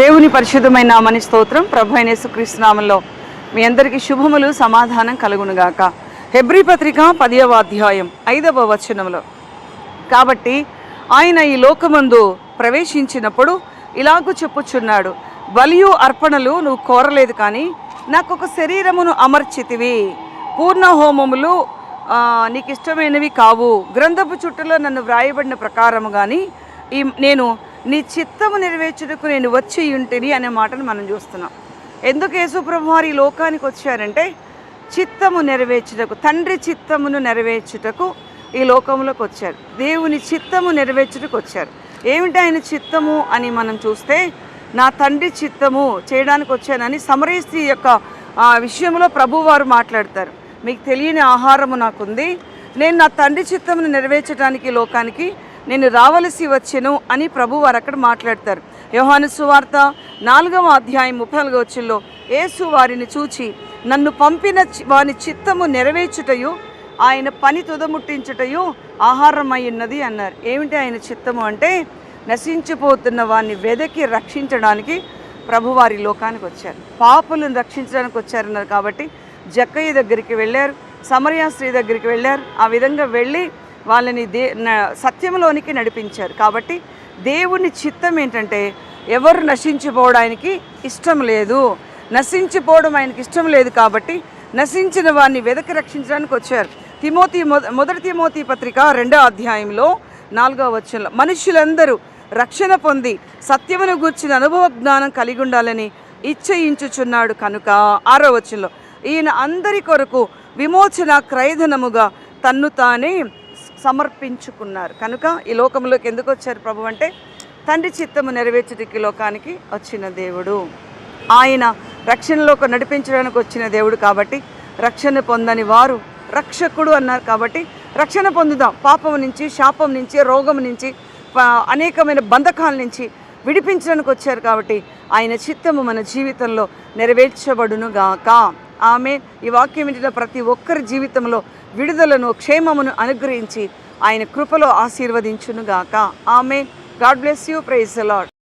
దేవుని పరిశుద్ధమైన మని స్తోత్రం. ప్రభు అయిన మీ అందరికీ శుభములు సమాధానం కలుగునుగాక. హెబ్రీ పత్రిక పదియవ అధ్యాయం ఐదవ వచనంలో కాబట్టి ఆయన ఈ లోకమందు ప్రవేశించినప్పుడు ఇలాగూ చెప్పుచున్నాడు బలియు అర్పణలు నువ్వు కోరలేదు కానీ నాకు ఒక శరీరమును అమర్చితివి. పూర్ణ హోమములు నీకు ఇష్టమైనవి కావు. గ్రంథపు చుట్టలో నన్ను వ్రాయబడిన ప్రకారము కానీ ఈ నేను నీ చిత్తము నెరవేర్చుటకు నేను వచ్చి ఉంటిని అనే మాటను మనం చూస్తున్నాం. ఎందుకు యేసుప్రభు వారు ఈ లోకానికి వచ్చారంటే చిత్తము నెరవేర్చుటకు తండ్రి చిత్తమును నెరవేర్చుటకు ఈ లోకంలోకి వచ్చారు. దేవుని చిత్తము నెరవేర్చుటకు వచ్చారు. ఏమిటి ఆయన చిత్తము అని మనం చూస్తే నా తండ్రి చిత్తము చేయడానికి వచ్చానని సమరీ స్త్రీ యొక్క విషయంలో ప్రభువారు మాట్లాడతారు. మీకు తెలియని ఆహారము నాకుంది. నేను నా తండ్రి చిత్తమును నెరవేర్చడానికి లోకానికి నేను రావలసి వచ్చెను అని ప్రభు వారు అక్కడ మాట్లాడతారు. యోహాను సువార్త నాలుగవ అధ్యాయం ముప్పై నాలుగవ వచ్చిల్లో యేసు వారిని చూచి నన్ను పంపిన చి- వాని చిత్తము నెరవేర్చుటయు ఆయన పని తుదముట్టించుటయు ఆహారమై ఉన్నది అన్నారు. ఏమిటి ఆయన చిత్తము అంటే నశించిపోతున్న వారిని వెదకి రక్షించడానికి ప్రభువారి లోకానికి వచ్చారు. పాపులను రక్షించడానికి వచ్చారన్నారు కాబట్టి జక్కయ్య దగ్గరికి వెళ్ళారు సమరయా దగ్గరికి వెళ్ళారు. ఆ విధంగా వెళ్ళి వాళ్ళని దే న- సత్యంలోనికి నడిపించారు. కాబట్టి దేవుని చిత్తం ఏంటంటే ఎవరు నశించిపోవడానికి ఇష్టం లేదు. నశించిపోవడం ఆయనకి ఇష్టం లేదు కాబట్టి నశించిన వారిని వెదకి రక్షించడానికి వచ్చారు. తిమోతి మొద- మొదటి తిమోతి పత్రిక రెండో అధ్యాయంలో నాలుగో వచనంలో మనుషులందరూ రక్షణ పొంది సత్యమును గూర్చిన అనుభవ జ్ఞానం కలిగి ఉండాలని ఇచ్చయించుచున్నాడు కనుక ఆరో వచనంలో ఈయన అందరి కొరకు విమోచన క్రయధనముగా తన్ను తానే సమర్పించుకున్నారు. కనుక ఈ లోకంలోకి ఎందుకు వచ్చారు ప్రభు అంటే తండ్రి చిత్తము నెరవేర్చడానికి లోకానికి వచ్చిన దేవుడు. ఆయన రక్షణలోకి నడిపించడానికి వచ్చిన దేవుడు కాబట్టి రక్షణ పొందని వారు రక్షకుడు అన్నారు కాబట్టి రక్షణ పొందుదాం. పాపం నుంచి శాపం నుంచి రోగం నుంచి అనేకమైన బంధకాల నుంచి విడిపించడానికి వచ్చారు కాబట్టి ఆయన చిత్తము మన జీవితంలో నెరవేర్చబడును గాక ఆమె ఈ వాక్యం వింటున్న ప్రతి ఒక్కరి జీవితంలో విడుదలను క్షేమమును అనుగ్రహించి ఆయన కృపలో ఆశీర్వదించును గాక ఆమె God bless you. Praise Lord